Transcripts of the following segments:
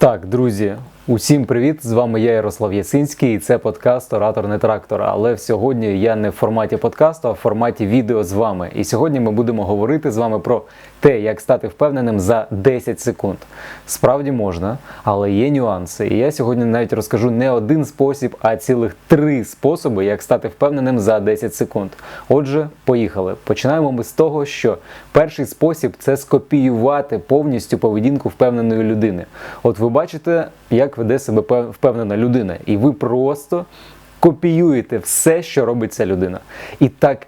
Так, друзі, усім привіт! З вами я, Ярослав Ясинський, і це подкаст Оратор не трактор. Але сьогодні я не в форматі подкасту, а в форматі відео з вами. І сьогодні ми будемо говорити з вами про те, як стати впевненим за 10 секунд. Справді можна, але є нюанси. І я сьогодні навіть розкажу не один спосіб, а цілих три способи, як стати впевненим за 10 секунд. Отже, поїхали. Починаємо ми з того, що перший спосіб це скопіювати повністю поведінку впевненої людини. От ви бачите, як веде себе впевнена людина, і ви просто копіюєте все, що робить ця людина. І так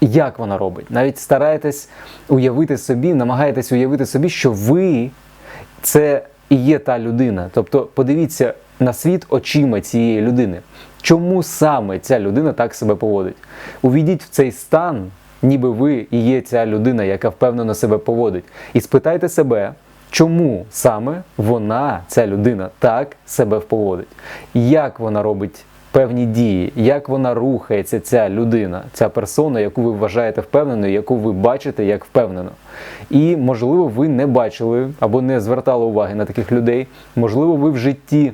як вона робить. Навіть стараєтесь уявити собі, намагаєтесь уявити собі, що ви це і є та людина. Тобто подивіться на світ очима цієї людини. Чому саме ця людина так себе поводить? Увійдіть в цей стан, ніби ви і є ця людина, яка впевнено себе поводить. І спитайте себе, чому саме вона, ця людина, так себе поводить? Як вона робить певні дії, як вона рухається, ця людина, ця персона, яку ви вважаєте впевненою, яку ви бачите як впевнено. І можливо, ви не бачили або не звертали уваги на таких людей. Можливо, ви в житті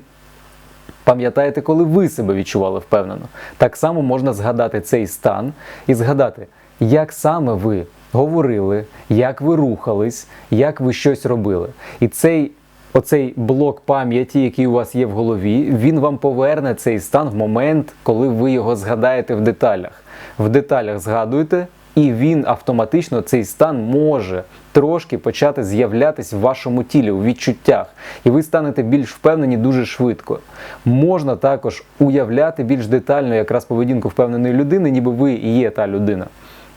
пам'ятаєте, коли ви себе відчували впевнено. Так само можна згадати цей стан і згадати, як саме ви говорили, як ви рухались, як ви щось робили. І цей Оцей блок пам'яті, який у вас є в голові, він вам поверне цей стан в момент, коли ви його згадаєте в деталях. В деталях згадуєте, і він автоматично цей стан може трошки почати з'являтись в вашому тілі, у відчуттях. І ви станете більш впевнені дуже швидко. Можна також уявляти більш детально якраз поведінку впевненої людини, ніби ви і є та людина.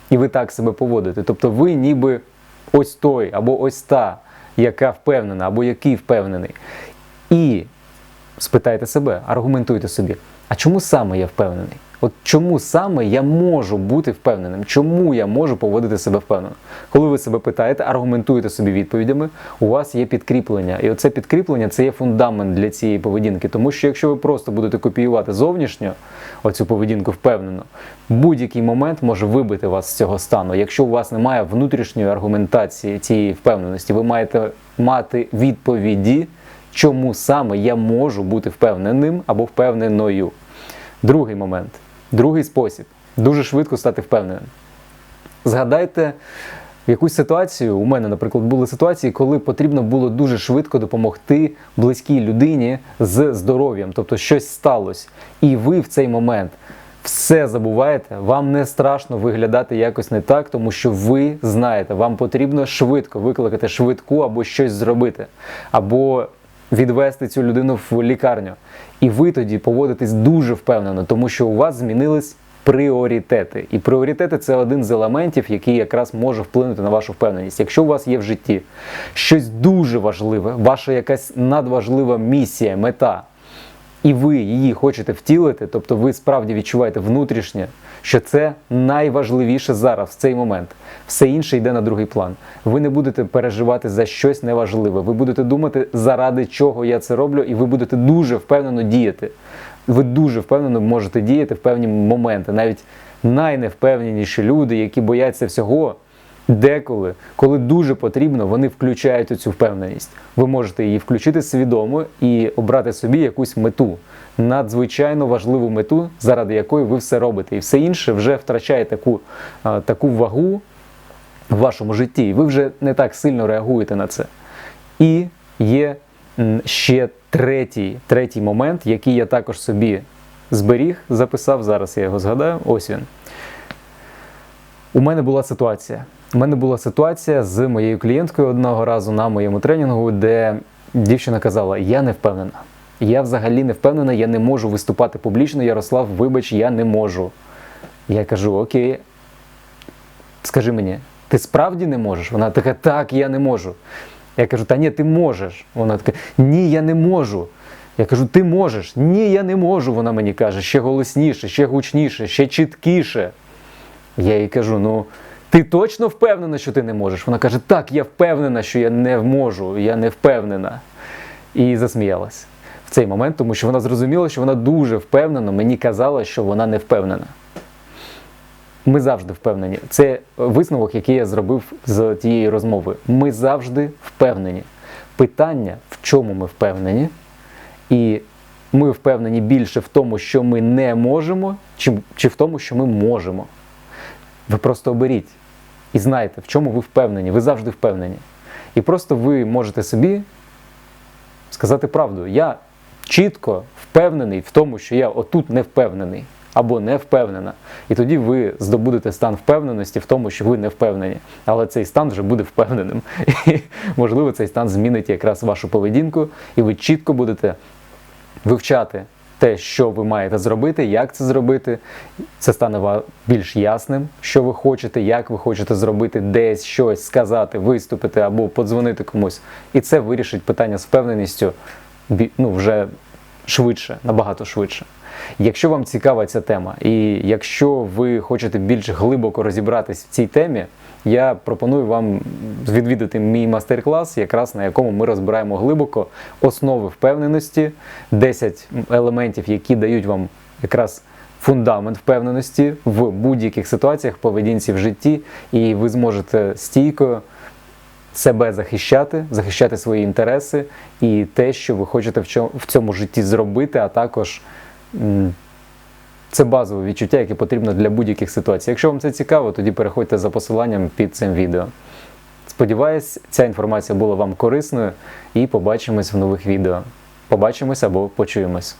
І ви так себе поводите. Тобто ви ніби ось той або ось та яка впевнена або який впевнений. І спитайте себе, аргументуйте собі, а чому саме я впевнений? От чому саме я можу бути впевненим? Чому я можу поводити себе впевнено? Коли ви себе питаєте, аргументуєте собі відповідями, у вас є підкріплення. І оце підкріплення це є фундамент для цієї поведінки. Тому що якщо ви просто будете копіювати зовнішньо оцю поведінку впевнено, будь-який момент може вибити вас з цього стану. Якщо у вас немає внутрішньої аргументації цієї впевненості, ви маєте мати відповіді, чому саме я можу бути впевненим або впевненою. Другий момент, другий спосіб дуже швидко стати впевненим. Згадайте якусь ситуацію. У мене, наприклад, були ситуації, коли потрібно було дуже швидко допомогти близькій людині з здоров'ям, тобто щось сталося. І ви в цей момент все забуваєте, вам не страшно виглядати якось не так, тому що ви знаєте, вам потрібно швидко викликати швидку або щось зробити, або відвести цю людину в лікарню. І ви тоді поводитесь дуже впевнено, тому що у вас змінились пріоритети. І пріоритети це один з елементів, який якраз може вплинути на вашу впевненість. Якщо у вас є в житті щось дуже важливе, ваша якась надважлива місія, мета, і ви її хочете втілити, тобто ви справді відчуваєте внутрішнє, що це найважливіше зараз, в цей момент. Все інше йде на другий план. Ви не будете переживати за щось неважливе. Ви будете думати, заради чого я це роблю, і ви будете дуже впевнено діяти. Ви дуже впевнено можете діяти в певні моменти. Навіть найневпевненіші люди, які бояться всього, деколи, коли дуже потрібно, вони включають цю впевненість. Ви можете її включити свідомо і обрати собі якусь мету, надзвичайно важливу мету, заради якої ви все робите. І все інше вже втрачає таку, таку вагу в вашому житті, і ви вже не так сильно реагуєте на це. І є ще третій, третій момент, який я також собі зберіг, записав. Зараз я його згадаю. Ось він. У мене була ситуація. У мене була ситуація з моєю клієнткою одного разу на моєму тренінгу, де дівчина казала: Я не впевнена. Я взагалі не впевнена, я не можу виступати публічно. Ярослав, вибач, я не можу. Я кажу: Окей, скажи мені, ти справді не можеш? Вона така, так, я не можу. Я кажу, та ні, ти можеш. Вона така, ні, я не можу. Я кажу, ти можеш. Ні, я не можу. Вона мені каже, ще голосніше, ще гучніше, ще чіткіше. Я їй кажу: ну, ти точно впевнена, що ти не можеш? Вона каже, так, я впевнена, що я не можу, я не впевнена. І засміялась в цей момент, тому що вона зрозуміла, що вона дуже впевнено мені казала, що вона не впевнена. Ми завжди впевнені. Це висновок, який я зробив з тієї розмови. Ми завжди впевнені. Питання, в чому ми впевнені, і ми впевнені більше в тому, що ми не можемо, чи, чи в тому, що ми можемо. Ви просто оберіть і знайте, в чому ви впевнені. Ви завжди впевнені. І просто ви можете собі сказати правду. Я чітко впевнений в тому, що я отут не впевнений або не впевнена. І тоді ви здобудете стан впевненості в тому, що ви не впевнені. Але цей стан вже буде впевненим. І, можливо, цей стан змінить якраз вашу поведінку, і ви чітко будете вивчати те, що ви маєте зробити, як це зробити. Це стане ва- більш ясним, що ви хочете, як ви хочете зробити, десь щось сказати, виступити або подзвонити комусь. І це вирішить питання з впевненістю ну, вже швидше, набагато швидше. Якщо вам цікава ця тема, і якщо ви хочете більш глибоко розібратись в цій темі, я пропоную вам відвідати мій майстер-клас, якраз на якому ми розбираємо глибоко основи впевненості, 10 елементів, які дають вам якраз фундамент впевненості в будь-яких ситуаціях, поведінці в житті, і ви зможете стійко себе захищати, захищати свої інтереси і те, що ви хочете в цьому житті зробити, а також це базове відчуття, яке потрібно для будь-яких ситуацій. Якщо вам це цікаво, тоді переходьте за посиланням під цим відео. Сподіваюсь, ця інформація була вам корисною і побачимось в нових відео. Побачимось або почуємось.